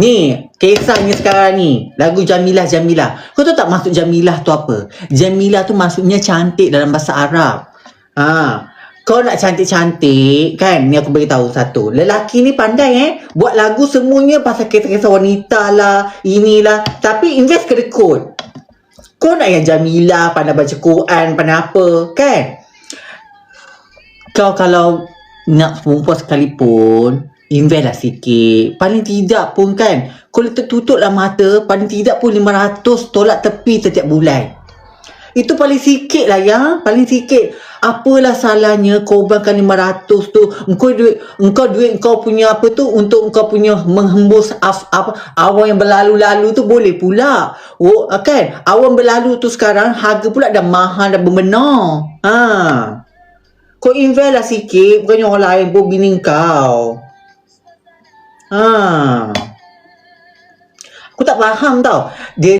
Ni, kisahnya sekarang ni. Lagu Jamilah Jamilah. Kau tahu tak maksud Jamilah tu apa? Jamilah tu maksudnya cantik dalam bahasa Arab. Ha. Kau nak cantik-cantik kan? Ni aku beritahu satu. Lelaki ni pandai eh. Buat lagu semuanya pasal kisah-kisah wanita lah. Inilah. Tapi invest ke dekut. Kau nak yang Jamilah, pandai baca Quran, pandai apa, kan? Kau kalau nak perempuan sekalipun, invest lah sikit. Paling tidak pun kan, kalau tertutup lah mata, paling tidak pun 500 tolak tepi setiap bulan. Itu paling sikit lah ya, paling sikit. Apalah salahnya korbankan 500 tu. Engkau duit, engkau duit engkau punya apa tu untuk engkau punya menghembus af, apa, awan yang berlalu-lalu tu boleh pula. Oh, kan? Awan berlalu tu sekarang harga pula dah mahal dah berbenar. Ha. Kau invest lah sikit, bukannya orang lain pun bini kau. Ha. Aku tak faham tau. Dia